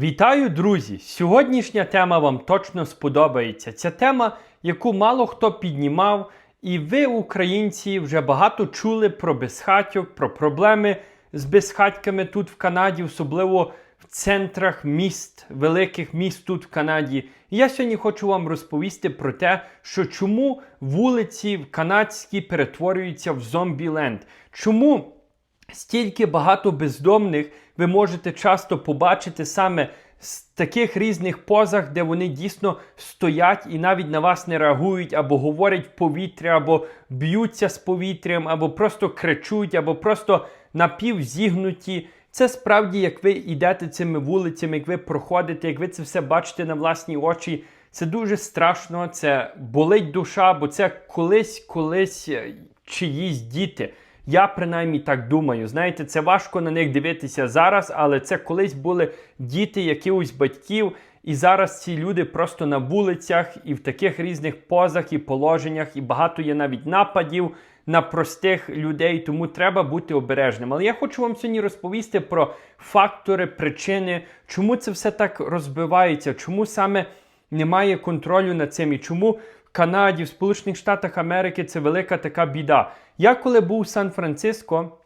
Вітаю, друзі! Сьогоднішня тема вам точно сподобається. Ця тема, яку мало хто піднімав, і ви, українці, вже багато чули про безхатьок, про проблеми з безхатьками тут в Канаді, особливо в центрах міст, великих міст тут в Канаді. І я сьогодні хочу вам розповісти про те, що чому вулиці канадські перетворюються в зомбіленд. Чому стільки багато бездомних ви можете часто побачити саме з таких різних позах, де вони дійсно стоять і навіть на вас не реагують, або говорять в повітря, або б'ються з повітрям, або просто кричуть, або просто напівзігнуті. Це справді, як ви йдете цими вулицями, як ви проходите, як ви це все бачите на власні очі. Це дуже страшно, це болить душа, бо це колись, колись е, чиїсь діти. Я принаймні так думаю. Знаєте, це важко на них дивитися зараз, але це колись були діти якихось батьків, і зараз ці люди просто на вулицях і в таких різних позах і положеннях, і багато є навіть нападів на простих людей, тому треба бути обережним. Але я хочу вам сьогодні розповісти про фактори, причини, чому це все так розбивається, чому саме немає контролю над цим і чому в Канаді, в Сполучених Штатах Америки це велика така біда. Я коли був в Сан-Франциско,